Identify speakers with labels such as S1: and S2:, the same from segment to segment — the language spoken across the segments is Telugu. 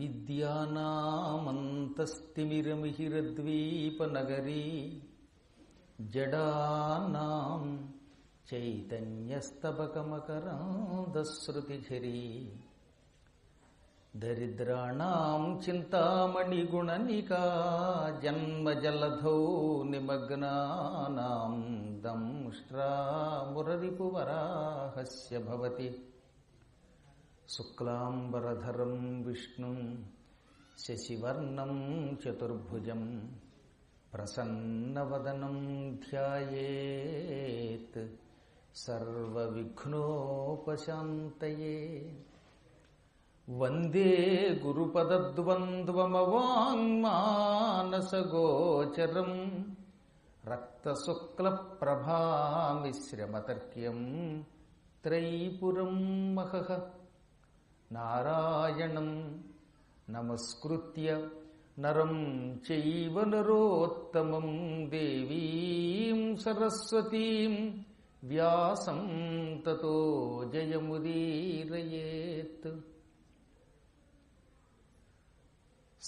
S1: विद्यानामन्तस्तिमिरमिहिरद्वीपनगरी जडानां चैतन्यस्तबकमकरां दश्रुतिधिरी दरिद्राणां चिन्तामणिगुणनिका जन्मजलधौ निमग्नानां दंष्ट्रामुररिपुवराहस्य भवति। शुक्लाम्बरधरं विष्णुं शशिवर्णं चतुर्भुजं प्रसन्नवदनं ध्यायेत् सर्वविघ्नोपशान्तयेत् वन्दे गुरुपदद्वन्द्वमवाङ्मानसगोचरं रक्तशुक्लप्रभामिश्रमतर्क्यं त्रयीपुरं महः। ारायणं नमस्कृत्य नरं चैव नरोत्तमं देवीं सरस्वतीं व्यासं ततो जयमुदीरयेत्।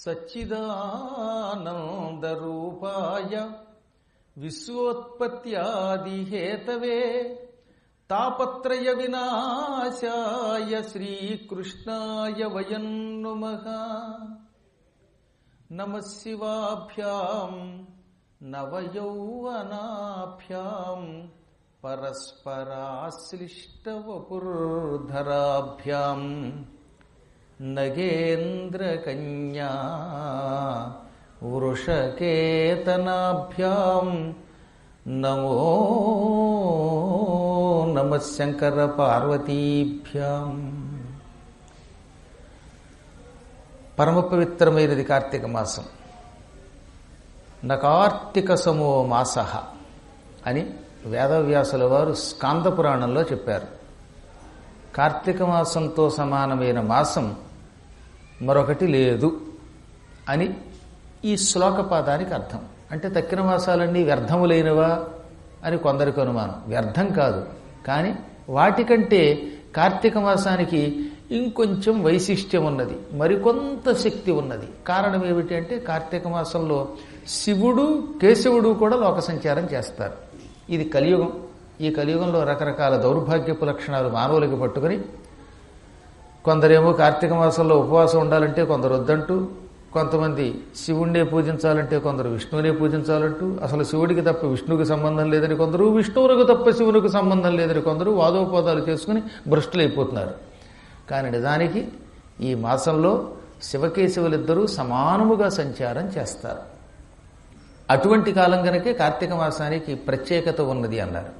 S1: सच्चिदानन्दरूपाय विश्वोत्पत्यादिहेतवे താപത്രയ വിനാശായ ശ്രീകൃഷ്ണായ വയം നുമഹ. നമശിവാഭ്യാം നവയൗവനാഭ്യാം പരസ്പരാശ്ലിഷ്ടവപുർധരാഭ്യാം. നഗേന്ദ്രകന്യ വൃഷകേതനാഭ്യാം. നമോ నమ శంకర పార్వతీభ్యాం పరమ పవిత్రమైనది కార్తీక మాసం నకార్తిక సమో మాస అని వేదవ్యాసుల వారు స్కాంద పురాణంలో చెప్పారు. కార్తీక మాసంతో సమానమైన మాసం మరొకటి లేదు అని ఈ శ్లోక పాదానికి అర్థం. అంటే తక్కిన మాసాలన్నీ వ్యర్థములైనవా అని కొందరికి అనుమానం. వ్యర్థం కాదు. కానీ వాటికంటే కార్తీక మాసానికి ఇంకొంచెం వైశిష్ట్యం ఉన్నది మరికొంత శక్తి ఉన్నది. కారణం ఏమిటి అంటే కార్తీక మాసంలో శివుడు కేశవుడు కూడా లోక సంచారం చేస్తారు. ఇది కలియుగం. ఈ కలియుగంలో రకరకాల దౌర్భాగ్యపు లక్షణాలు మానవులకి పట్టుకొని కొందరేమో కార్తీక మాసంలో ఉపవాసం ఉండాలంటే కొందరు వద్దంటూ కొంతమంది శివుణ్ణే పూజించాలంటే కొందరు విష్ణువునే పూజించాలంటూ అసలు శివుడికి తప్ప విష్ణువుకి సంబంధం లేదని కొందరు విష్ణువులకు తప్ప శివునికి సంబంధం లేదని కొందరు వాదోపవాదాలు చేసుకుని భ్రష్టులైపోతున్నారు. కానీ నిజానికి ఈ మాసంలో శివకేశవులిద్దరూ సమానముగా సంచారం చేస్తారు. అటువంటి కాలం గనకే కార్తీక మాసానికి ప్రత్యేకత ఉన్నది అన్నారు.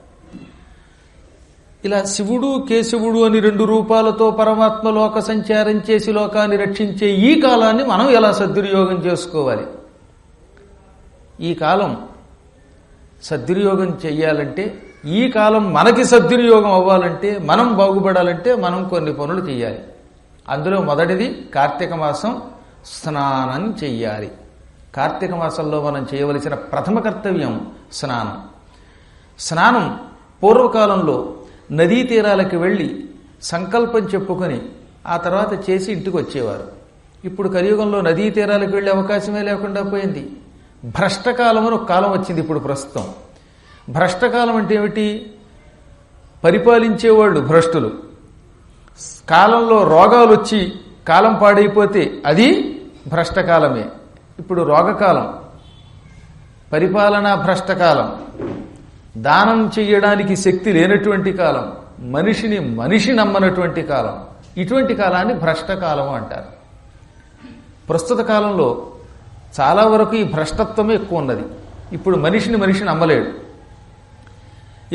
S1: ఇలా శివుడు కేశవుడు అని రెండు రూపాలతో పరమాత్మ లోక సంచారం చేసి లోకాన్ని రక్షించే ఈ కాలాన్ని మనం ఎలా సద్వినియోగం చేసుకోవాలి? ఈ కాలం సద్వినియోగం చెయ్యాలంటే ఈ కాలం మనకి సద్వినియోగం అవ్వాలంటే మనం బాగుపడాలంటే మనం కొన్ని పనులు చేయాలి అందులో మొదటిది కార్తీక మాసం స్నానం చెయ్యాలి. కార్తీక మాసంలో మనం చేయవలసిన ప్రథమ కర్తవ్యం స్నానం. స్నానం పూర్వకాలంలో నదీ తీరాలకు వెళ్ళి సంకల్పం చెప్పుకొని ఆ తర్వాత చేసి ఇంటికి వచ్చేవారు. ఇప్పుడు కలియుగంలో నదీ తీరాలకు వెళ్ళే అవకాశమే లేకుండా పోయింది. భ్రష్టకాలం అని ఒక కాలం వచ్చింది ఇప్పుడు ప్రస్తుతం. భ్రష్టకాలం అంటే ఏమిటి? పరిపాలించేవాళ్ళు భ్రష్టులు. కాలంలో రోగాలు వచ్చి కాలం పాడైపోతే అది భ్రష్టకాలమే. ఇప్పుడు రోగకాలం. పరిపాలనా భ్రష్టకాలం. దానం చేయడానికి శక్తి లేనటువంటి కాలం మనిషిని మనిషి నమ్మనటువంటి కాలం ఇటువంటి కాలాన్ని భ్రష్టకాలం అంటారు. ప్రస్తుత కాలంలో చాలా వరకు ఈ భ్రష్టత్వమే ఎక్కువ ఉన్నది. ఇప్పుడు మనిషిని మనిషి నమ్మలేడు.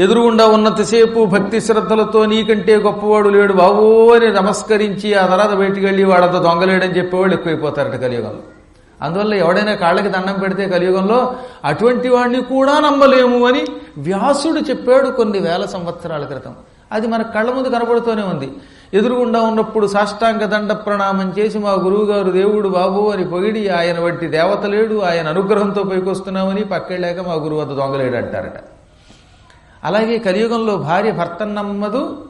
S1: ఎదురుగుండా ఉన్నంతసేపు భక్తి శ్రద్ధలతో నీకంటే గొప్పవాడు లేడు బావో అని నమస్కరించి ఆ తర్వాత బయటికి వెళ్ళి వాడంత దొంగలేడని చెప్పేవాళ్ళు ఎక్కువైపోతారట కలియుగంలో. అందువల్ల ఎవడైనా కాళ్ళకి దండం పెడితే కలియుగంలో అటువంటి వాడిని కూడా నమ్మలేము అని వ్యాసుడు చెప్పాడు కొన్ని వేల సంవత్సరాల క్రితం. అది మన కళ్ళ ముందు కనబడుతూనే ఉంది. ఎదురుగుండా ఉన్నప్పుడు సాష్టాంగ దండ ప్రణామం చేసి మా గురువుగారు దేవుడు బాబు అని పొగిడి ఆయన వంటి దేవత లేడు ఆయన అనుగ్రహంతో పైకొస్తున్నామని పక్కెళ్ళాక మా గురువు వద్ద దొంగలేడు అంటారట అలాగే కలియుగంలో భార్య భర్తను నమ్మదు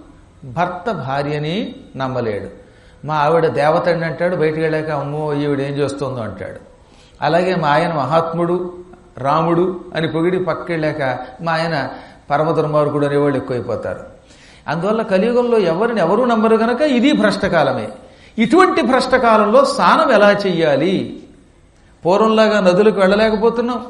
S1: భర్త భార్యని నమ్మలేడు. మా ఆవిడ దేవతండి అంటాడు బయటికి వెళ్ళాక అమ్మో ఈవిడ ఏం చేస్తుందో అంటాడు. అలాగే మా ఆయన మహాత్ముడు రాముడు అని పొగిడి పక్కెళ్ళాక మా ఆయన పరమ దుర్మార్గుడు అనేవాళ్ళు ఎక్కువైపోతారు. అందువల్ల కలియుగంలో ఎవరిని ఎవరు నమ్మరు గనక ఇది భ్రష్టకాలమే. ఇటువంటి భ్రష్టకాలంలో స్నానం ఎలా చెయ్యాలి? పూర్వంలాగా నదులకు వెళ్ళలేకపోతున్నాం.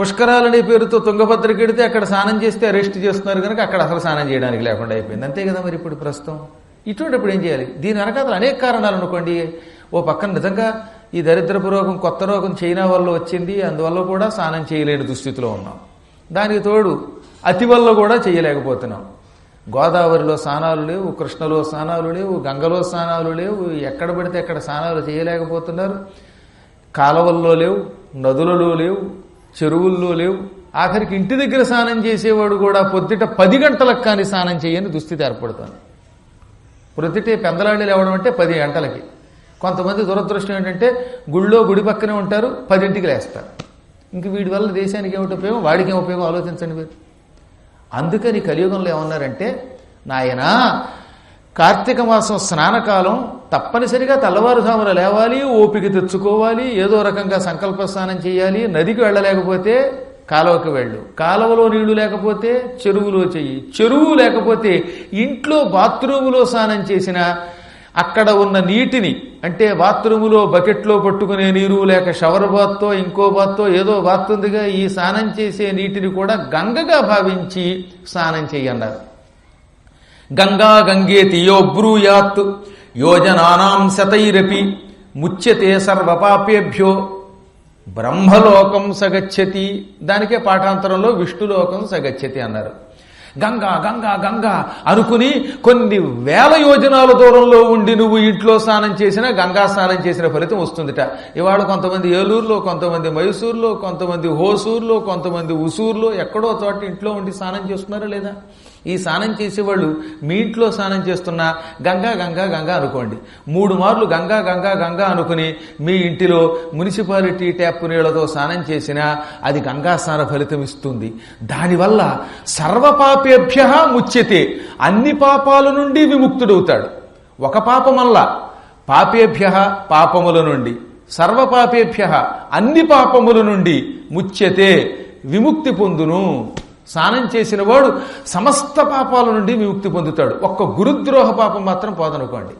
S1: పుష్కరాలనే పేరుతో తుంగభద్రకెడితే అక్కడ స్నానం చేస్తే అరెస్ట్ చేస్తున్నారు కనుక అక్కడ అసలు స్నానం చేయడానికి లేకుండా అయిపోయింది. అంతే కదా మరి ఇప్పుడు ప్రస్తుతం? ఇటువంటిప్పుడు ఏం చేయాలి? దీని వెనకాతలు అనేక కారణాలు అనుకోండి. ఓ పక్కన నిజంగా ఈ దరిద్రపు రోగం కొత్త రోగం చైనా వల్ల వచ్చింది. అందువల్ల కూడా స్నానం చేయలేని దుస్థితిలో ఉన్నాం. దానికి తోడు అతి వల్ల కూడా చేయలేకపోతున్నాం. గోదావరిలో స్నానాలు లేవు కృష్ణలో స్నానాలు లేవు గంగలో స్నానాలు లేవు. ఎక్కడ పడితే ఎక్కడ స్నానాలు చేయలేకపోతున్నారు. కాలువల్లో లేవు నదులలో లేవు చెరువుల్లో లేవు. ఆఖరికి ఇంటి దగ్గర స్నానం చేసేవాడు కూడా పొద్దుట పది గంటలకు కానీ స్నానం చేయని దుస్థితి ఏర్పడుతుంది. ప్రొద్దుటే పెందలాళ్ళు లేవడం అంటే పది గంటలకి. కొంతమంది దురదృష్టం ఏంటంటే గుళ్ళో గుడి పక్కనే ఉంటారు పదింటికి లేస్తారు. ఇంక వీడి వల్ల దేశానికి ఏమిటి ఉపయోగం? వాడికి ఏమి ఉపయోగం? ఆలోచించండి మీరు. అందుకని కలియుగంలో ఏమన్నారంటే నాయనా కార్తీక మాసం స్నానకాలం తప్పనిసరిగా తెల్లవారుజామున లేవాలి ఓపిక తెచ్చుకోవాలి ఏదో రకంగా సంకల్ప స్నానం చేయాలి నదికి వెళ్ళలేకపోతే కాలువకి వెళ్ళు. కాలువలో నీళ్ళు లేకపోతే చెరువులో చెయ్యి. చెరువు లేకపోతే ఇంట్లో బాత్రూములో స్నానం చేసిన అక్కడ ఉన్న నీటిని అంటే బాత్రూములో బకెట్లో పట్టుకునే నీరు లేక షవర్ బాత్తో ఇంకో బాత్తో ఏదో బాత్ ఉందిగా ఈ స్నానం చేసే నీటిని కూడా గంగగా భావించి స్నానం చేయన్నారు గంగా గంగేతి యో బ్రూయాత్ యోజనానాం శతైరపి ముచ్యతే సర్వపాపేభ్యో. బ్రహ్మలోకం సగచ్చతి. దానికే పాఠాంతరంలో విష్ణులోకం సగచ్చతి అన్నారు. గంగా గంగా గంగా అనుకుని కొన్ని వేల యోజనాల దూరంలో ఉండి నువ్వు ఇంట్లో స్నానం చేసినా గంగా స్నానం చేసిన ఫలితం వస్తుందిట. ఇవాళ కొంతమంది ఏలూరులో కొంతమంది మైసూరులో కొంతమంది హోసూరులో కొంతమంది ఉసూరులో ఎక్కడో చోట ఇంట్లో ఉండి స్నానం చేస్తున్నారా లేదా? ఈ స్నానం చేసేవాళ్ళు మీ ఇంట్లో స్నానం చేస్తున్నా గంగా గంగా గంగా అనుకోండి. మూడు మార్లు గంగా గంగా గంగా అనుకుని మీ ఇంటిలో మున్సిపాలిటీ ట్యాప్ నీళ్ళతో స్నానం చేసినా అది గంగా స్నాన ఫలితం ఇస్తుంది. దానివల్ల సర్వపాపేభ్య ముచ్యతే అన్ని పాపాల నుండి విముక్తుడవుతాడు. ఒక పాపమల్ల పాపేభ్య పాపముల నుండి సర్వపాపేభ్య అన్ని పాపముల నుండి ముచ్యతే విముక్తి పొందును. స్నానం చేసిన వాడు సమస్త పాపాల నుండి విముక్తి పొందుతాడు. ఒక్క గురుద్రోహ పాపం మాత్రం పోదనుకోండి.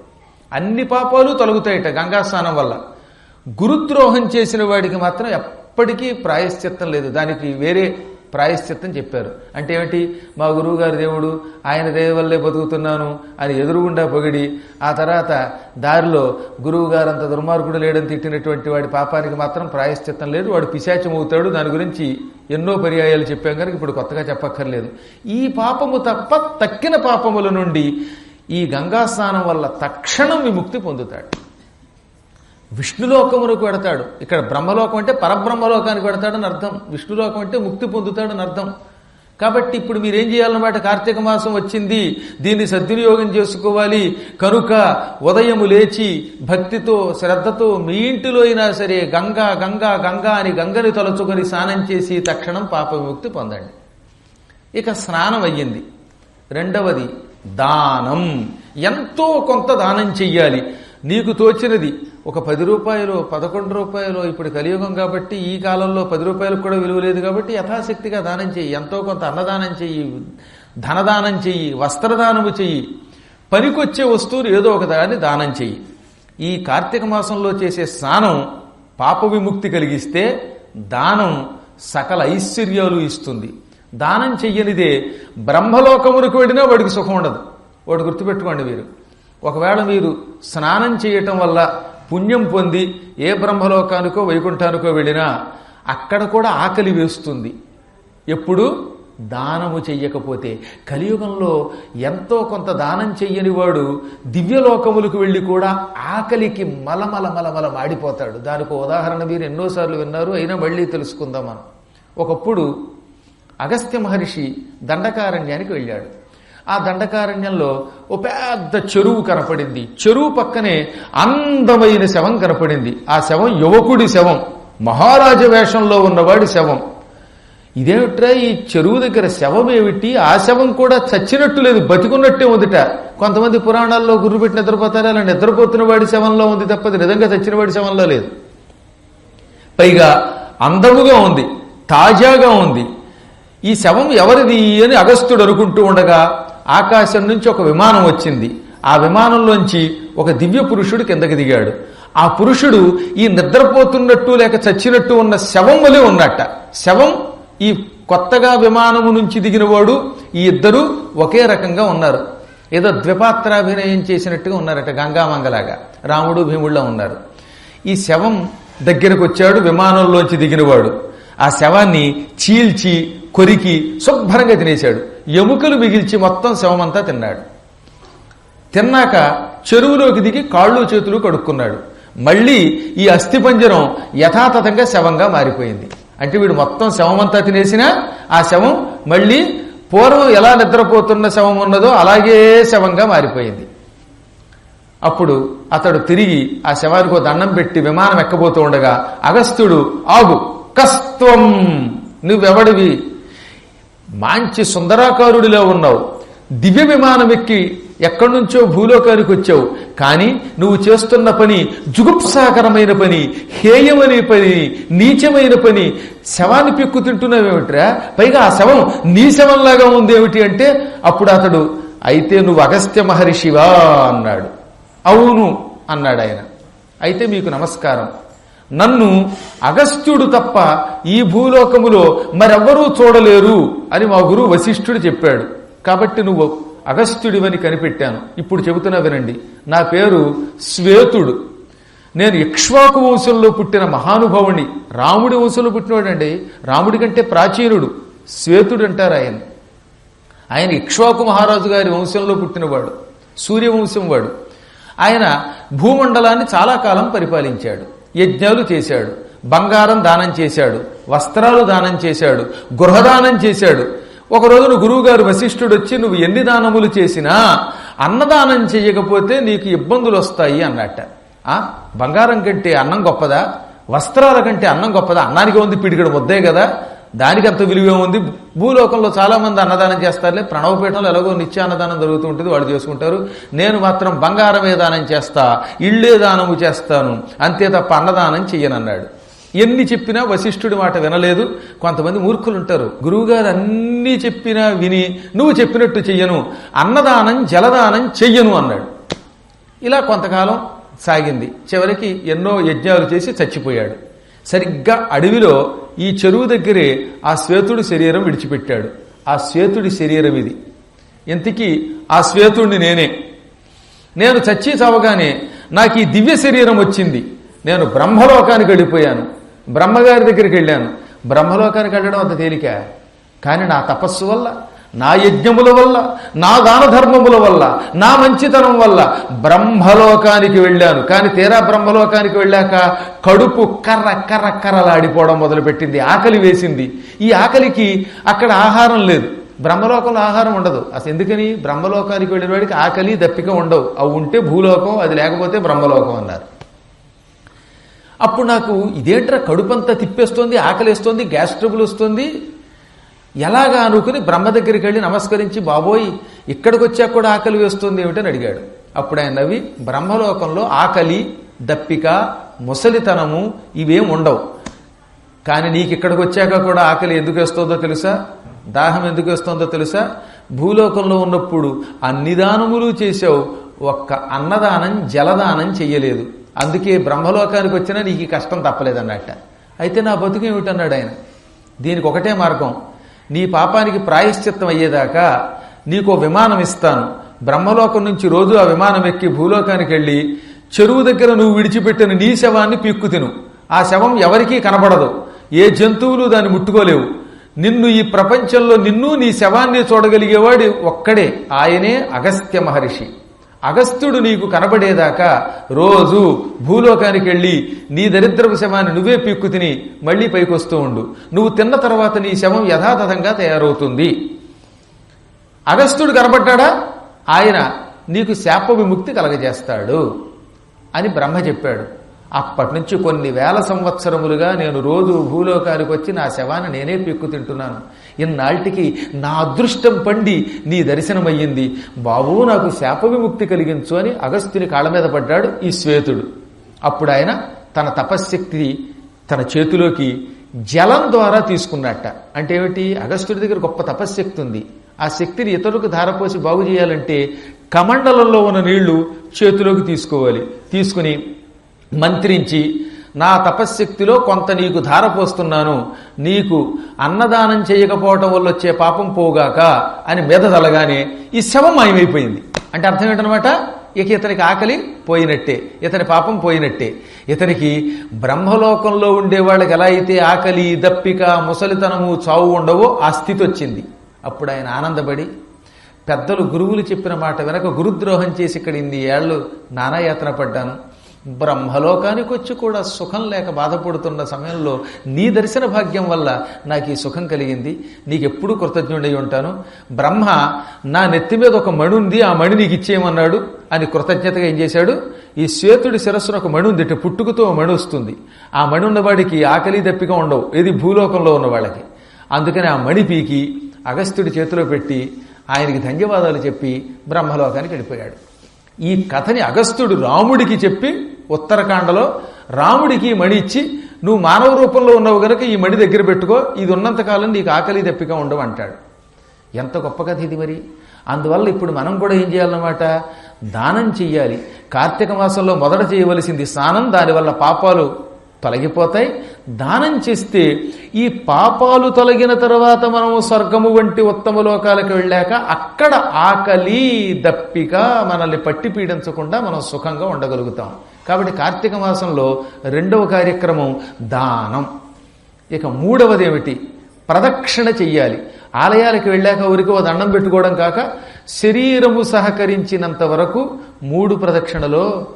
S1: అన్ని పాపాలు తొలగుతాయట గంగా స్నానం వల్ల. గురుద్రోహం చేసిన వాడికి మాత్రం ఎప్పటికీ ప్రాయశ్చిత్తం లేదు. దానికి వేరే ప్రాయశ్చిత్తం చెప్పారు. అంటే ఏమిటి? మా గురువు గారి దేవుడు ఆయన దయ వల్లే బతుకుతున్నాను అని ఎదురుగుండా పొగిడి ఆ తర్వాత దారిలో గురువుగారు అంత దుర్మార్గుడు లేడని తిట్టినటువంటి వాడి పాపానికి మాత్రం ప్రాయశ్చిత్తం లేదు. వాడు పిశాచం అవుతాడు దాని గురించి ఎన్నో పర్యాయాలు చెప్పాం కనుక ఇప్పుడు కొత్తగా చెప్పక్కర్లేదు. ఈ పాపము తప్ప తక్కిన పాపముల నుండి ఈ గంగా స్నానం వల్ల తక్షణం విముక్తి పొందుతాడు. విష్ణులోకమునకు పెడతాడు ఇక్కడ బ్రహ్మలోకం అంటే పరబ్రహ్మలోకానికి పెడతాడని అర్థం. విష్ణులోకం అంటే ముక్తి పొందుతాడని అర్థం. కాబట్టి ఇప్పుడు మీరేం చేయాలన్నమాట? కార్తీక మాసం వచ్చింది. దీన్ని సద్వినియోగం చేసుకోవాలి. కనుక ఉదయము లేచి భక్తితో శ్రద్ధతో మీ ఇంటిలో అయినా సరే గంగా గంగా గంగా అని గంగని తలుచుకొని స్నానం చేసి తక్షణం పాప విముక్తి పొందండి. ఇక స్నానం అయ్యింది. రెండవది దానం. ఎంతో కొంత దానం చెయ్యాలి. నీకు తోచినది ఒక పది రూపాయలు పదకొండు రూపాయలు ఇప్పుడు కలియుగం కాబట్టి ఈ కాలంలో పది రూపాయలకు కూడా విలువ లేదు కాబట్టి యథాశక్తిగా దానం చెయ్యి ఎంతో కొంత అన్నదానం చెయ్యి ధనదానం చెయ్యి వస్త్రదానము చెయ్యి పనికొచ్చే వస్తువులు ఏదో ఒక దాన్ని దానం చెయ్యి ఈ కార్తీక మాసంలో చేసే స్నానం పాప విముక్తి కలిగిస్తే దానం సకల ఐశ్వర్యాలు ఇస్తుంది. దానం చెయ్యనిదే బ్రహ్మలోకమునికి వెళ్ళినా వాడికి సుఖం ఉండదు. వాడు గుర్తుపెట్టుకోండి మీరు. ఒకవేళ మీరు స్నానం చేయటం వల్ల పుణ్యం పొంది ఏ బ్రహ్మలోకానికో వైకుంఠానికో వెళ్ళినా అక్కడ కూడా ఆకలి వేస్తుంది. ఎప్పుడు? దానము చెయ్యకపోతే. కలియుగంలో ఎంతో కొంత దానం చెయ్యని వాడు దివ్యలోకములకు వెళ్ళి కూడా ఆకలికి మలమల మలమల మాడిపోతాడు. దానికి ఉదాహరణ మీరు ఎన్నోసార్లు విన్నారు అయినా మళ్ళీ తెలుసుకుందాం మనం. ఒకప్పుడు అగస్త్య మహర్షి దండకారణ్యానికి వెళ్ళాడు. ఆ దండకారణ్యంలో ఓ పెద్ద చెరువు కనపడింది. చెరువు పక్కనే అందమైన శవం కనపడింది. ఆ శవం యువకుడి శవం. మహారాజ వేషంలో ఉన్నవాడి శవం. ఇదేమిట్రా ఈ చెరువు దగ్గర శవం ఏమిటి? ఆ శవం కూడా చచ్చినట్టు లేదు బతికున్నట్టే ఉందిట. కొంతమంది పురాణాల్లో గుర్రు పెట్టి నిద్రపోతారు? అలా నిద్రపోతున్న వాడి శవంలో ఉంది తప్పది నిజంగా చచ్చిన వాడి శవంలో లేదు. పైగా అందముగా ఉంది తాజాగా ఉంది. ఈ శవం ఎవరిది అని అగస్త్యుడు అనుకుంటూ ఉండగా ఆకాశం నుంచి ఒక విమానం వచ్చింది. ఆ విమానంలోంచి ఒక దివ్య పురుషుడు కిందకి దిగాడు. ఆ పురుషుడు ఈ నిద్రపోతున్నట్టు లేక చచ్చినట్టు ఉన్న శవం వలె ఉన్నట్ట శవం ఈ కొత్తగా విమానము నుంచి దిగినవాడు ఈ ఇద్దరు ఒకే రకంగా ఉన్నారు. ఏదో ద్విపాత్రాభినయం చేసినట్టుగా ఉన్నారట గంగామంగలాగా. రాముడు భీముళ్ళ ఉన్నారు. ఈ శవం దగ్గరకు వచ్చాడు విమానంలోంచి దిగినవాడు. ఆ శవాన్ని చీల్చి కొరికి శుభ్రంగా తినేశాడు. ఎముకలు మిగిల్చి మొత్తం శవమంతా తిన్నాడు. తిన్నాక చెరువులోకి దిగి కాళ్ళు చేతులు కడుక్కున్నాడు. మళ్ళీ ఈ అస్థిపంజరం యథాతథంగా శవంగా మారిపోయింది. అంటే వీడు మొత్తం శవమంతా తినేసినా ఆ శవం మళ్ళీ పూర్వం ఎలా నిద్రపోతున్న శవం ఉన్నదో అలాగే శవంగా మారిపోయింది. అప్పుడు అతడు తిరిగి ఆ శవానికి ఒక దండం పెట్టి విమానం ఎక్కబోతూ ఉండగా అగస్త్యుడు ఆగు! కస్త్వం నువ్వెవడివి? మంచి సుందరాకారుడిలో ఉన్నావు. దివ్య విమానం ఎక్కి ఎక్కడి నుంచో భూలోకానికి వచ్చావు. కానీ నువ్వు చేస్తున్న పని జుగుప్సాకరమైన పని హేయమనే పని నీచమైన పని. శవాన్ని పిక్కు తింటున్నావేమిట్రా? పైగా ఆ శవం నీ శవంలాగా ఉందేమిటి అంటే అప్పుడు అతడు అయితే నువ్వు అగస్త్య మహర్షివా అన్నాడు. అవును అన్నాడు ఆయన అయితే మీకు నమస్కారం. నన్ను అగస్త్యుడు తప్ప ఈ భూలోకములో మరెవ్వరూ చూడలేరు అని మా గురువు వశిష్ఠుడు చెప్పాడు. కాబట్టి నువ్వు అగస్త్యుడివని కనిపెట్టాను. ఇప్పుడు చెబుతున్నా వినండి. నా పేరు శ్వేతుడు నేను ఇక్ష్వాకు వంశంలో పుట్టిన మహానుభావుని రాముడి వంశంలో పుట్టినవాడండి. రాముడి కంటే ప్రాచీనుడు. శ్వేతుడు అంటారు ఆయన. ఆయన ఇక్ష్వాకు మహారాజు గారి వంశంలో పుట్టినవాడు. సూర్యవంశం వాడు. ఆయన భూమండలాన్ని చాలా కాలం పరిపాలించాడు. యజ్ఞాలు చేశాడు. బంగారం దానం చేశాడు. వస్త్రాలు దానం చేశాడు. గృహదానం చేశాడు. ఒక రోజున గురువుగారు వశిష్ఠుడు వచ్చి నువ్వు ఎన్ని దానములు చేసినా అన్నదానం చేయకపోతే నీకు ఇబ్బందులు వస్తాయి అన్నట్ట. బంగారం కంటే అన్నం గొప్పదా? వస్త్రాల కంటే అన్నం గొప్పదా? అన్నానికి ఉంది పిడికడు ముద్దే కదా? దానికి అంత విలువ ఉంది. భూలోకంలో చాలా మంది అన్నదానం చేస్తారులే. ప్రణవపీఠంలో ఎలాగో నిత్య అన్నదానం జరుగుతూ ఉంటుంది. వాళ్ళు చేసుకుంటారు. నేను మాత్రం బంగారమే దానం చేస్తా ఇళ్ళే దానము చేస్తాను. అంతే తప్ప అన్నదానం చెయ్యనన్నాడు. ఎన్ని చెప్పినా వశిష్ఠుడి మాట వినలేదు. కొంతమంది మూర్ఖులు ఉంటారు. గురువుగారు అన్ని చెప్పినా విని నువ్వు చెప్పినట్టు చెయ్యను. అన్నదానం జలదానం చెయ్యను అన్నాడు. ఇలా కొంతకాలం సాగింది. చివరికి ఎన్నో యజ్ఞాలు చేసి చచ్చిపోయాడు. సరిగ్గా అడవిలో ఈ చెరువు దగ్గరే ఆ శ్వేతుడి శరీరం విడిచిపెట్టాడు. ఆ శ్వేతుడి శరీరం ఇది. ఇంతకీ ఆ శ్వేతుడిని నేనే. నేను చచ్చి చావగానే నాకు ఈ దివ్య శరీరం వచ్చింది. నేను బ్రహ్మలోకానికి వెళ్ళిపోయాను. బ్రహ్మగారి దగ్గరికి వెళ్ళాను. బ్రహ్మలోకానికి వెళ్ళడం అంత తేలిక. కానీ నా తపస్సు వల్ల నా యజ్ఞముల వల్ల నా దాన ధర్మముల వల్ల నా మంచితనం వల్ల బ్రహ్మలోకానికి వెళ్ళాను. కానీ తీరా బ్రహ్మలోకానికి వెళ్ళాక కడుపు కర్ర కర్ర కర్రలాడిపోవడం మొదలుపెట్టింది ఆకలి వేసింది. ఈ ఆకలికి అక్కడ ఆహారం లేదు. బ్రహ్మలోకంలో ఆహారం ఉండదు. అసలు ఎందుకని? బ్రహ్మలోకానికి వెళ్ళిన వాడికి ఆకలి దప్పిక ఉండవు. అవి ఉంటే భూలోకం అది లేకపోతే బ్రహ్మలోకం అన్నారు. అప్పుడు నాకు ఇదేంట్రా కడుపంతా తిప్పేస్తోంది ఆకలిస్తోంది గ్యాస్ ట్రబుల్ వస్తుంది? ఎలాగా అనుకుని బ్రహ్మ దగ్గరికి వెళ్ళి నమస్కరించి బాబోయ్ ఇక్కడికి వచ్చాక కూడా ఆకలి వేస్తుంది ఏమిటని అడిగాడు. అప్పుడు ఆయన నవ్వి బ్రహ్మలోకంలో ఆకలి దప్పిక ముసలితనము ఇవేం ఉండవు. కానీ నీకు ఇక్కడికి వచ్చాక కూడా ఆకలి ఎందుకు వేస్తుందో తెలుసా? దాహం ఎందుకు వేస్తుందో తెలుసా? భూలోకంలో ఉన్నప్పుడు అన్ని దానములు చేసావు ఒక్క అన్నదానం జలదానం చెయ్యలేదు. అందుకే బ్రహ్మలోకానికి వచ్చినా నీకు కష్టం తప్పలేదన్నట్ట అయితే నా బతుకు ఏమిటన్నాడు ఆయన. దీనికి ఒకటే మార్గం. నీ పాపానికి ప్రాయశ్చిత్తం అయ్యేదాకా నీకు విమానం ఇస్తాను. బ్రహ్మలోకం నుంచి రోజు ఆ విమానం ఎక్కి భూలోకానికి వెళ్ళి చెరువు దగ్గర నువ్వు విడిచిపెట్టిన నీ శవాన్ని పీక్కు తిను. ఆ శవం ఎవరికీ కనబడదు. ఏ జంతువులు దాన్ని ముట్టుకోలేవు. నిన్ను ఈ ప్రపంచంలో నిన్ను నీ శవాన్ని చూడగలిగేవాడు ఒక్కడే. ఆయనే అగస్త్య మహర్షి. అగస్త్యుడు నీకు కనబడేదాకా రోజు భూలోకానికి వెళ్ళి నీ దరిద్రపు శవాన్ని నువ్వే పీక్కు తిని మళ్ళీ పైకొస్తూ ఉండు. నువ్వు తిన్న తర్వాత నీ శవం యథాతథంగా తయారవుతుంది. అగస్త్యుడు కనబడ్డాడా? ఆయన నీకు శాప విముక్తి కలగజేస్తాడు అని బ్రహ్మ చెప్పాడు. అప్పటి నుంచి కొన్ని వేల సంవత్సరములుగా నేను రోజు భూలోకానికి వచ్చి నా శవాన్ని నేనే పిక్కు తింటున్నాను. ఇన్నాళ్ళకి నా అదృష్టం పండి నీ దర్శనమయ్యింది. బాబు నాకు శాప విముక్తి కలిగించు అని అగస్త్యుని కాళ్ళ మీద పడ్డాడు ఈ శ్వేతుడు. అప్పుడు ఆయన తన తపశ్శక్తి తన చేతిలోకి జలం ద్వారా తీసుకున్నట్ట. అంటే ఏమిటి? అగస్త్యుడి దగ్గర గొప్ప తపశ్శక్తి ఉంది. ఆ శక్తిని ఇతరులకు ధారపోసి బాగు చేయాలంటే కమండలంలో ఉన్న నీళ్ళు చేతిలోకి తీసుకోవాలి. తీసుకుని మంత్రించి నా తపశ్శక్తిలో కొంత నీకు ధారపోస్తున్నాను నీకు అన్నదానం చేయకపోవటం వల్ల వచ్చే పాపం పోగాక అని మీద తలగానే ఈ శవం మాయమైపోయింది. అంటే అర్థం ఏంటనమాట ఇక ఇతనికి ఆకలి పోయినట్టే ఇతని పాపం పోయినట్టే. ఇతనికి బ్రహ్మలోకంలో ఉండే వాళ్ళకి ఎలా అయితే ఆకలి దప్పిక ముసలితనము చావు ఉండవో ఆ స్థితి వచ్చింది. అప్పుడు ఆయన ఆనందపడి పెద్దలు గురువులు చెప్పిన మాట వెనక గురుద్రోహం చేసి ఇక్కడ ఇన్ని ఏళ్ళు నానాయాతన పడ్డాను. బ్రహ్మలోకానికి వచ్చి కూడా సుఖం లేక బాధపడుతున్న సమయంలో నీ దర్శన భాగ్యం వల్ల నాకు ఈ సుఖం కలిగింది. నీకు కృతజ్ఞుడై ఉంటాను. బ్రహ్మ నా నెత్తి మీద ఒక మణి ఉంది ఆ మణి నీకు ఇచ్చేయమన్నాడు అని కృతజ్ఞతగా ఏం చేశాడు? ఈ శ్వేతుడి శిరస్సును ఒక మణి ఉంది ఇట్ట పుట్టుకతో మణి వస్తుంది. ఆ మణి ఉన్నవాడికి ఆకలి దప్పిగా ఉండవు ఇది భూలోకంలో ఉన్న వాళ్ళకి. అందుకని ఆ మణి పీకి అగస్త్యుడి చేతిలో పెట్టి ఆయనకి ధన్యవాదాలు చెప్పి బ్రహ్మలోకానికి వెళ్ళిపోయాడు. ఈ కథని అగస్త్యుడు రాముడికి చెప్పి ఉత్తరకాండలో రాముడికి మణి ఇచ్చి నువ్వు మానవ రూపంలో ఉన్నావు గనక ఈ మణి దగ్గర పెట్టుకో ఇది ఉన్నంతకాలం నీకు ఆకలి దప్పిక ఉండవు అంటాడు. ఎంత గొప్ప కథ ఇది మరి. అందువల్ల ఇప్పుడు మనం కూడా ఏం చేయాలన్నమాట? దానం చెయ్యాలి. కార్తీక మాసంలో మొదట చేయవలసింది స్నానం దానివల్ల పాపాలు తొలగిపోతాయి. దానం చేస్తే ఈ పాపాలు తొలగిన తర్వాత మనము స్వర్గము వంటి ఉత్తమ లోకాలకు వెళ్ళాక అక్కడ ఆకలి దప్పిక మనల్ని పట్టి పీడించకుండా మనం సుఖంగా ఉండగలుగుతాం. కాబట్టి కార్తీక మాసంలో రెండవ కార్యక్రమం దానం. ఇక మూడవది ఏమిటి? ప్రదక్షిణ చెయ్యాలి. ఆలయాలకు వెళ్ళాక ఊరికి ఓ దండం పెట్టుకోవడం కాక శరీరము సహకరించినంత వరకు మూడు ప్రదక్షిణలో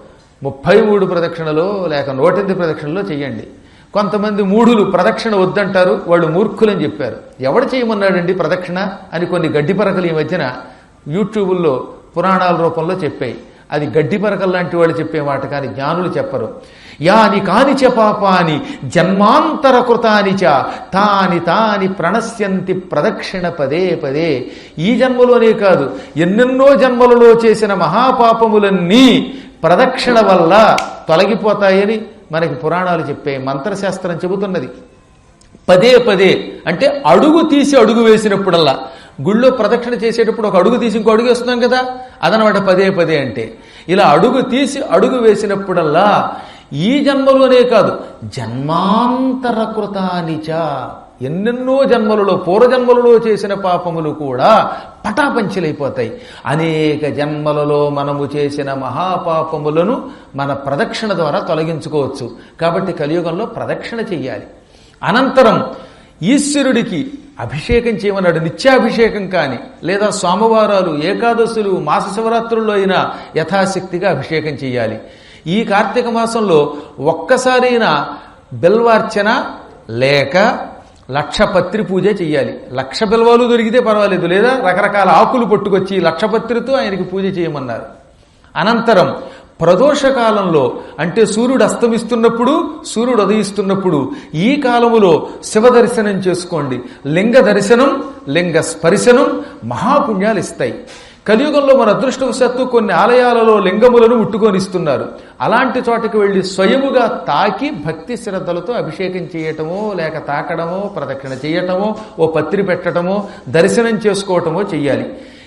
S1: ముప్పై మూడు ప్రదక్షిణలో లేక నూటెనిమిది ప్రదక్షిణలో చెయ్యండి. కొంతమంది మూఢులు ప్రదక్షిణ వద్దంటారు వాళ్ళు మూర్ఖులని చెప్పారు. ఎవడు చేయమన్నాడండి ప్రదక్షిణ అని కొన్ని గడ్డి పరకలు ఈ మధ్యన యూట్యూబుల్లో పురాణాల రూపంలో చెప్పాయి. అది గడ్డి లాంటి వాళ్ళు చెప్పే మాట కానీ జ్ఞానులు చెప్పరు. యాని కానిచ పాపాని జన్మాంతర కృతాని చ తాని తాని ప్రణశ్యంతి ప్రదక్షిణ పదే పదే. ఈ జన్మలోనే కాదు ఎన్నెన్నో జన్మలలో చేసిన మహాపాపములన్నీ ప్రదక్షిణ వల్ల తొలగిపోతాయని మనకి పురాణాలు చెప్పే మంత్రశాస్త్రం చెబుతున్నది. పదే పదే అంటే అడుగు తీసి అడుగు వేసినప్పుడల్లా గుళ్ళో ప్రదక్షిణ చేసేటప్పుడు ఒక అడుగు తీసి ఇంకో అడుగు వేస్తున్నాం కదా? అదనమాట పదే పదే అంటే. ఇలా అడుగు తీసి అడుగు వేసినప్పుడల్లా ఈ జన్మలోనే కాదు జన్మాంతర కృతానిచ ఎన్నెన్నో జన్మలలో పూర్వజన్మలలో చేసిన పాపములు కూడా పటాపంచలైపోతాయి. అనేక జన్మలలో మనము చేసిన మహాపాపములను మన ప్రదక్షిణ ద్వారా తొలగించుకోవచ్చు. కాబట్టి కలియుగంలో ప్రదక్షిణ చెయ్యాలి. అనంతరం ఈశ్వరుడికి అభిషేకం చేయమన్నాడు. నిత్యాభిషేకం కానీ లేదా సోమవారాలు ఏకాదశులు మాస శివరాత్రుల్లో అయినా యథాశక్తిగా అభిషేకం చేయాలి. ఈ కార్తీక మాసంలో ఒక్కసారైనా బిల్వార్చన లేక లక్ష పత్రి పూజ చేయాలి. లక్ష బిల్వాలు దొరికితే పర్వాలేదు లేదా రకరకాల ఆకులు పట్టుకొచ్చి లక్షపత్రితో ఆయనకి పూజ చేయమన్నారు. అనంతరం ప్రదోష కాలంలో అంటే సూర్యుడు అస్తమిస్తున్నప్పుడు సూర్యుడు ఉదయిస్తున్నప్పుడు ఈ కాలములో శివ దర్శనం చేసుకోండి. లింగ దర్శనం లింగ స్పర్శనం మహాపుణ్యాలు ఇస్తాయి. కలియుగంలో మన అదృష్టవశాత్తు కొన్ని ఆలయాలలో లింగములను ఉట్టుకొనిస్తున్నారు అలాంటి చోటకి వెళ్ళి స్వయముగా తాకి భక్తి శ్రద్ధలతో అభిషేకం చేయటమో లేక తాకడమో ప్రదక్షిణ చేయటమో ఓ పత్రి పెట్టడమో దర్శనం చేసుకోవటమో చెయ్యాలి.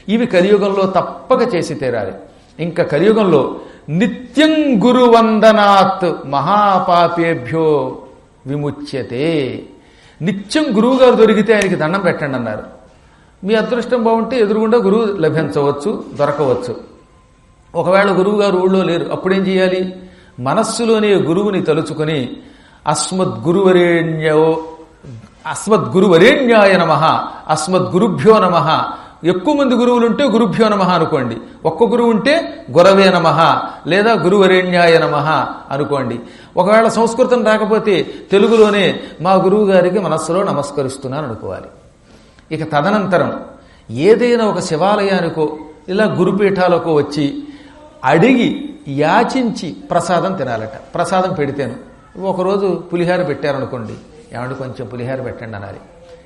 S1: ఇవి కలియుగంలో తప్పక చేసి తీరాలి. ఇంకా కలియుగంలో నిత్యం గురువందనాత్ మహాపాపేభ్యో విముచ్యతే. నిత్యం గురువుగారు దొరికితే ఆయనకి దండం పెట్టండి అన్నారు. మీ అదృష్టం బాగుంటే ఎదురుగుండా గురువు లభించవచ్చు దొరకవచ్చు. ఒకవేళ గురువుగారు ఊళ్ళో లేరు అప్పుడేం చేయాలి? మనస్సులోనే గురువుని తలుచుకొని అస్మద్గురువరేణ్యో అస్మద్గురువరేణ్యాయ నమ అస్మద్గురుభ్యో నమ ఎక్కువ మంది గురువులు ఉంటే గురుభ్యో నమ అనుకోండి. ఒక్క గురువు ఉంటే గురవే నమ లేదా గురువరేణ్యాయ నమ అనుకోండి. ఒకవేళ సంస్కృతం రాకపోతే తెలుగులోనే మా గురువు గారికి మనస్సులో నమస్కరిస్తున్నాను అనుకోవాలి. ఇక తదనంతరం ఏదైనా ఒక శివాలయానికో ఇలా గురుపీఠాలకో వచ్చి అడిగి యాచించి ప్రసాదం తినాలట. ప్రసాదం పెడితేను. ఒకరోజు పులిహార పెట్టారనుకోండి. ఏమంటే కొంచెం పులిహార పెట్టండి అనాలి.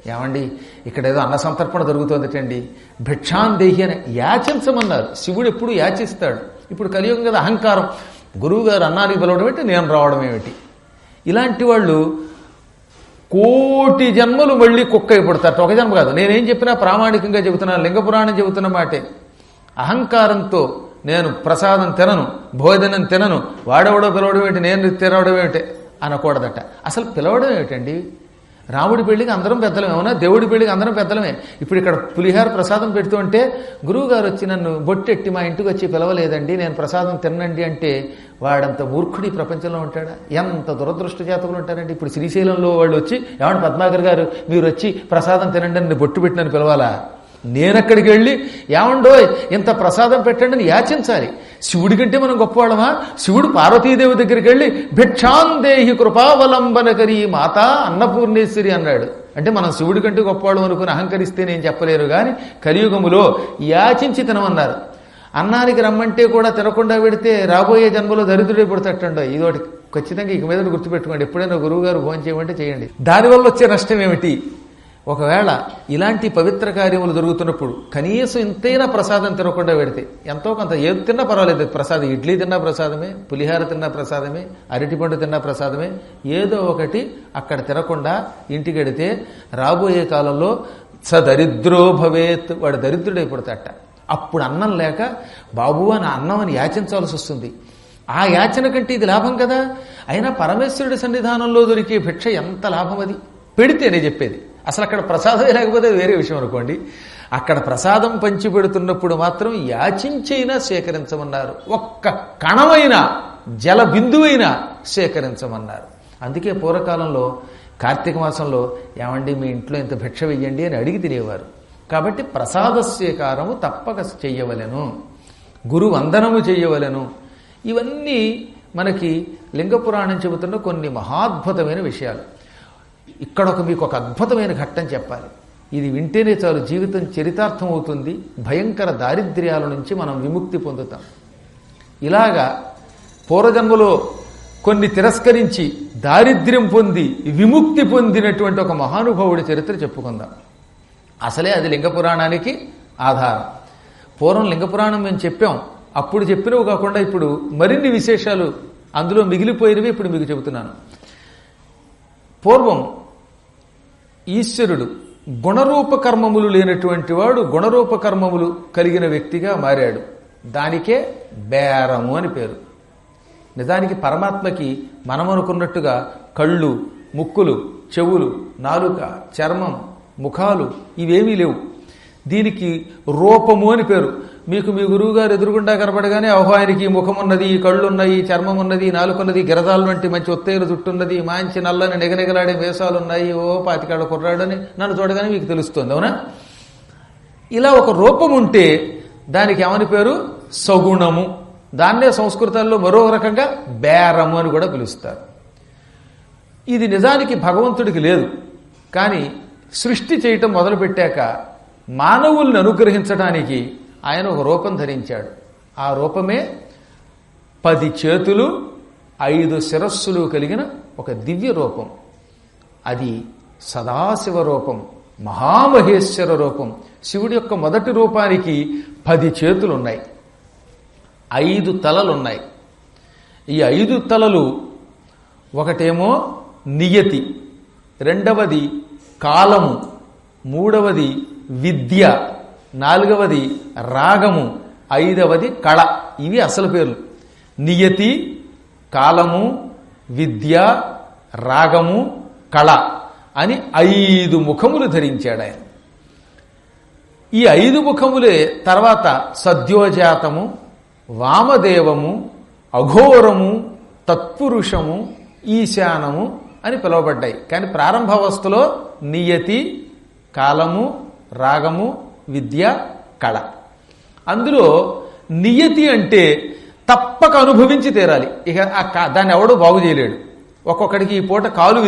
S1: ఏమండి? ఇక్కడ ఏదో అన్న సంతర్పణ జరుగుతుందటండి భిక్షాందేహి అని యాచించమన్నారు. శివుడు ఎప్పుడు యాచిస్తాడు. ఇప్పుడు కలియుగం కదా అహంకారం. గురువు గారు అన్నానికి పిలవడం ఏంటి? నేను రావడం ఏమిటి? ఇలాంటి వాళ్ళు కోటి జన్మలు మళ్ళీ కుక్క అయిపడతారు ఒక జన్మ కాదు. నేనేం చెప్పినా ప్రామాణికంగా చెబుతున్నాను లింగపురాణం చెబుతున్న మాటే. అహంకారంతో నేను ప్రసాదం తినను భోజనం తినను వాడెవడో పిలవడం ఏంటి? నేను తినవడం ఏమిటి అనకూడదట. అసలు పిలవడం ఏమిటండి? రాముడి పెళ్ళికి అందరం పెద్దలమే అవునా? దేవుడి పెళ్ళికి అందరం పెద్దలమే. ఇప్పుడు ఇక్కడ పులిహార ప్రసాదం పెడుతూ ఉంటే గురువు గారు వచ్చి నన్ను బొట్టెట్టి మా ఇంటికి వచ్చి పిలవలేదండి నేను ప్రసాదం తినండి అంటే వాడంత మూర్ఖుడి ప్రపంచంలో ఉంటాడా? ఎంత దురదృష్ట జాతకులు ఉంటారండి. ఇప్పుడు శ్రీశైలంలో వాళ్ళు వచ్చి ఏమంటే పద్మాకర్ గారు మీరు వచ్చి ప్రసాదం తినండి అని బొట్టు పెట్టినని పిలవాలా? నేనక్కడికి వెళ్ళి ఏమండోయ్ ఇంత ప్రసాదం పెట్టండి అని యాచించాలి. శివుడి కంటే మనం గొప్పవాళ్ళమా? శివుడు పార్వతీదేవి దగ్గరికి వెళ్ళి భిక్షాందేహి కృపావలంబనకరి మాత అన్నపూర్ణేశ్వరి అన్నాడు. అంటే మనం శివుడి కంటే గొప్పవాళ్ళం అనుకుని అహంకరిస్తే నేను చెప్పలేరు కానీ కలియుగములో యాచించి తినమన్నారు అన్నానికి రమ్మంటే కూడా తినకుండా పెడితే రాబోయే జన్మలో దరిద్రుడే పుడతట్టండో. ఇదోటి ఖచ్చితంగా ఇక మీద గుర్తుపెట్టుకోండి. ఎప్పుడైనా గురువు గారు భోజనం చేయమంటే చేయండి. దానివల్ల వచ్చే నష్టం ఏమిటి? ఒకవేళ ఇలాంటి పవిత్ర కార్యములు జరుగుతున్నప్పుడు కనీసం ఇంతైనా ప్రసాదం తినకుండా పెడితే ఎంతో కొంత ఏది తిన్నా పర్వాలేదు. ప్రసాదం ఇడ్లీ తిన్నా ప్రసాదమే పులిహార తిన్నా ప్రసాదమే అరటిపండు తిన్నా ప్రసాదమే ఏదో ఒకటి అక్కడ తినకుండా ఇంటికి వెడితే రాబోయే కాలంలో స దరిద్రో భవేత్ వాడు దరిద్రుడైపోతాట అప్పుడు అన్నం లేక బాబు అని అన్నం అని యాచించాల్సి వస్తుంది. ఆ యాచన కంటే ఇది లాభం కదా? అయినా పరమేశ్వరుడి సన్నిధానంలో దొరికే భిక్ష ఎంత లాభం అది? పెడితేనే చెప్పేది. అసలు అక్కడ ప్రసాదమే లేకపోతే వేరే విషయం అనుకోండి. అక్కడ ప్రసాదం పంచి పెడుతున్నప్పుడు మాత్రం యాచించైనా సేకరించమన్నారు. ఒక్క కణమైనా జల బిందువైనా సేకరించమన్నారు. అందుకే పూర్వకాలంలో కార్తీక మాసంలో ఏమండి మీ ఇంట్లో ఇంత భిక్ష వెయ్యండి అని అడిగి తినేవారు. కాబట్టి ప్రసాద స్వీకారము తప్పక చెయ్యవలెను. గురు వందనము చెయ్యవలెను. ఇవన్నీ మనకి లింగపురాణం చెబుతున్న కొన్ని మహాద్భుతమైన విషయాలు. ఇక్కడ ఒక మీకు ఒక అద్భుతమైన ఘట్టం చెప్పాలి. ఇది వింటేనే చాలు జీవితం చరితార్థం అవుతుంది భయంకర దారిద్ర్యాల నుంచి మనం విముక్తి పొందుతాం. ఇలాగా పూర్వజన్మలో కొన్ని తిరస్కరించి దారిద్ర్యం పొంది విముక్తి పొందినటువంటి ఒక మహానుభావుడి చరిత్ర చెప్పుకుందాం. అసలే అది లింగ పురాణానికి ఆధారం. పూర్వం లింగ పురాణం మేము చెప్పాం. అప్పుడు చెప్పినవి కాకుండా ఇప్పుడు మరిన్ని విశేషాలు అందులో మిగిలిపోయినవి ఇప్పుడు మీకు చెబుతున్నాను. పూర్వం ఈశ్వరుడు గుణరూపకర్మములు లేనటువంటి వాడు గుణరూపకర్మములు కలిగిన వ్యక్తిగా మారాడు. దానికే బేరము అని పేరు. నిజానికి పరమాత్మకి మనం అనుకున్నట్టుగా కళ్ళు ముక్కులు చెవులు నాలుక చర్మం ముఖాలు ఇవేమీ లేవు. దీనికి రూపము అని పేరు. మీకు మీ గురువు గారు ఎదురుగుండా కనపడగానే ఓహో ఆయనకి ఈ ముఖం ఉన్నది ఈ చర్మం ఉన్నది ఈ గిరదాలు వంటి మంచి ఒత్తైన జుట్టున్నది మంచి నల్లని నిగనిగలాడే వేషాలు ఉన్నాయి ఓ పాతికాళ్ళ కుర్రాడని నన్ను చూడగానే మీకు తెలుస్తుంది. అవునా? ఇలా ఒక రూపం ఉంటే దానికి ఏమని పేరు? సగుణము. దాన్నే సంస్కృతాల్లో మరో రకంగా బేరము అని కూడా పిలుస్తారు. ఇది నిజానికి భగవంతుడికి లేదు. కానీ సృష్టి చేయటం మొదలుపెట్టాక మానవుల్ని అనుగ్రహించడానికి ఆయన ఒక రూపం ధరించాడు. ఆ రూపమే పది చేతులు ఐదు శిరస్సులు కలిగిన ఒక దివ్య రూపం. అది సదాశివ రూపం మహామహేశ్వర రూపం. శివుడి యొక్క మొదటి రూపానికి పది చేతులు ఉన్నాయి ఐదు తలలున్నాయి. ఈ ఐదు తలలు ఒకటేమో నియతి రెండవది కాలము మూడవది విద్య. నాలుగవది రాగము ఐదవది కళ. ఇవి అసలు పేర్లు. నియతి కాలము విద్య రాగము కళ అని ఐదు ముఖములు ధరించాడు ఆయన. ఈ ఐదు ముఖములే తర్వాత సద్యోజాతము వామదేవము అఘోరము తత్పురుషము ఈశానము అని పిలువబడ్డాయి. కానీ ప్రారంభావస్థలో నియతి కాలము రాగము విద్య కళ. అందులో నియతి అంటే తప్పక అనుభవించి తీరాలి. ఇక ఆ దాన్ని ఎవడూ బాగు చేయలేడు. ఒక్కొక్కడికి ఈ పూట కాలు